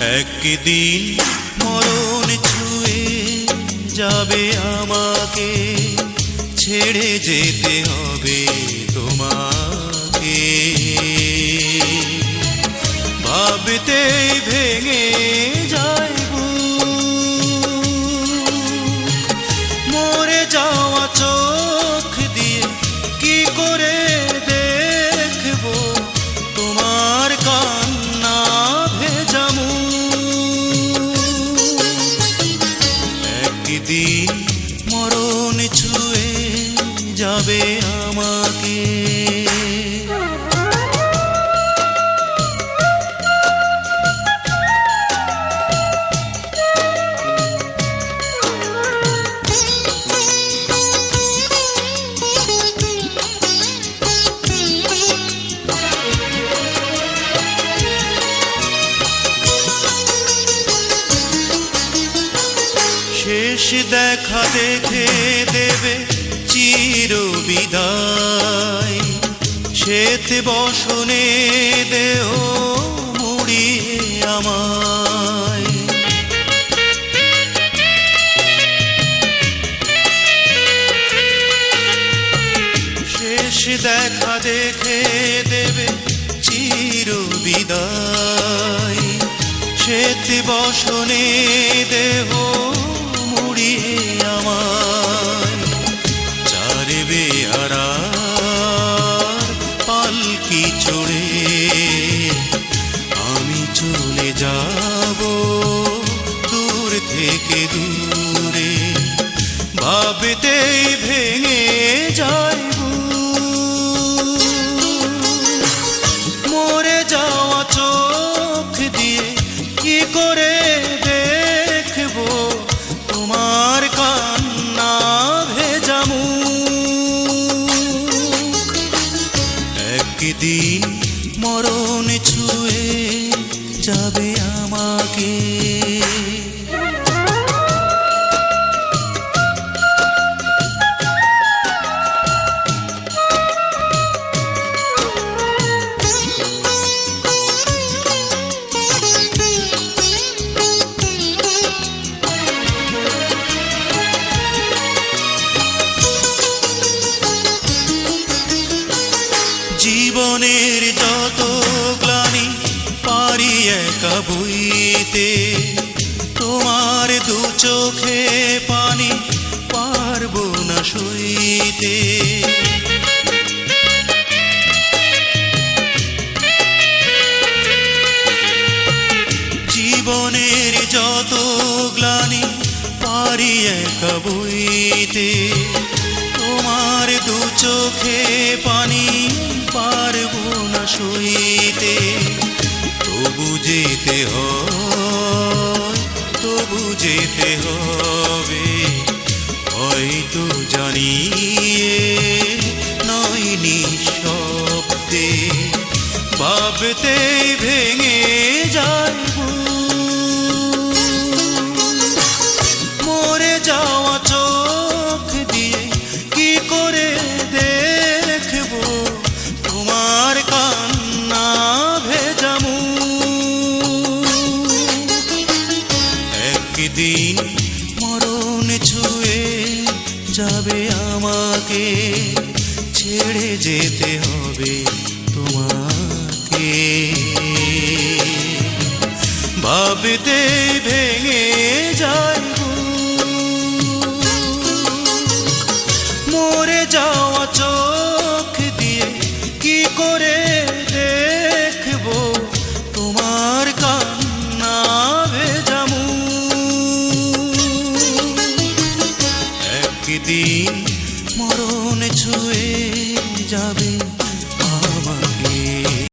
একদিন মরণ ছুঁয়ে যাবে আমাকে ছেড়ে যেতে হবে তোমাকে। ভাবতে ভেঙে একদিন মরণ ছুঁয়ে যাবে আমাকে। শেষ দেখা দেখে দেবে চির বিদায় শ্বেত বসনে দেহ মুড়িয়ে আমায়। শেষ দেখা দেখে দেবে চির বিদায় শ্বেত বসনে দেহ পালকি চড়ে আমি চলে যাব দূর থেকে দূরে। একদিন মরণ ছুঁয়ে যাবে আমাকে। জীবনের যত গ্লানি পারি একা বইতে, তোমার দু চোখে পানি পারব না সইতে। জীবনের যত গ্লানি পারি একা বইতে তোমার দু চোখে পানি পারব না সইতে। তবু যেতে হয়, তবু যেতে হবে। হয়তো জানিয়ে নয় নিঃশব্দে ভাবতেই ভেঙে করে দেখব, তোমার কান্না ভেজামু। একদিন মরণ ছুঁয়ে যাবে আমাকে, ছেড়ে যেতে হবে তোমাকে। ভাবতে ভেঙে একদিন মরণ ছুঁয়ে যাবে